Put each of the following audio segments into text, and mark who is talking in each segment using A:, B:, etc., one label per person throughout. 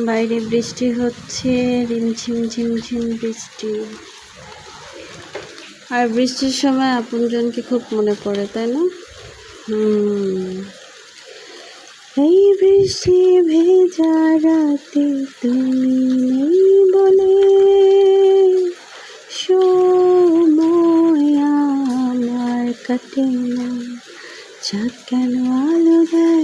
A: বাইরে বৃষ্টি হচ্ছে রিমঝিম ঝিমঝিম বৃষ্টি। আর বৃষ্টির সময় আপনজনকে খুব মনে পড়ে, তাই না? হুম। এই বৃষ্টি ভেজা রাতে তুমি নেই বলে সময় আমার কাটে না। চাঁদ কেন আলো দেয়?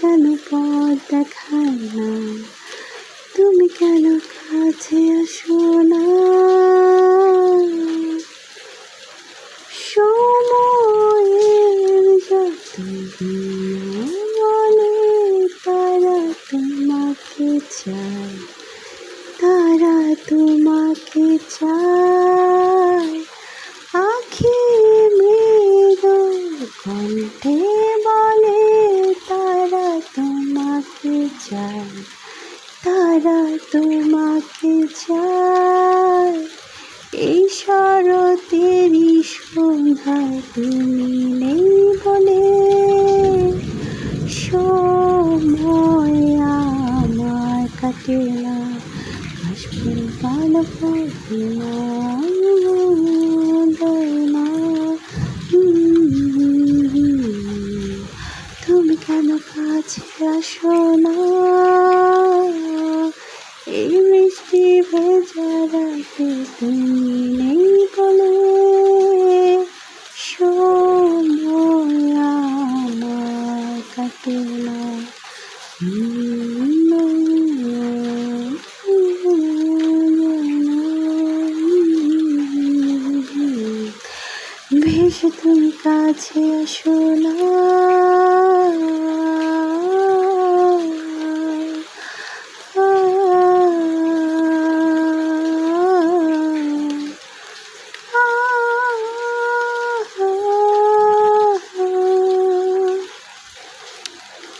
A: কেন পথ দেখায় না? তুমি কেন কাছে আসো না? সময়ের যত বলে তারা তোমাকে চায়, তারা তোমাকে চায়। চায় তারা তোমাকে চায়। এই শরতেরই সন্ধ্যায় তুমি নেই বলে। সময় আমার কাটে না হাসবেন ভালো না দেয় না তুমি কেন কাছে আসো না। এই মিষ্টি ভেজা রাতে তুমি নেই বলে। সময় আমার কাটে না। তুমি কাছে আসো না।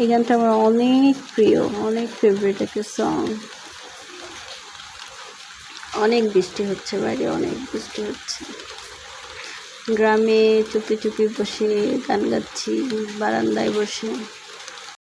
A: এই গানটা আমার অনেক প্রিয়, অনেক ফেভারিট একটা সং অনেক বৃষ্টি হচ্ছে বাইরে অনেক বৃষ্টি হচ্ছে। গ্রামে চুপি চুপি বসে গান গাচ্ছি বারান্দায় বসে।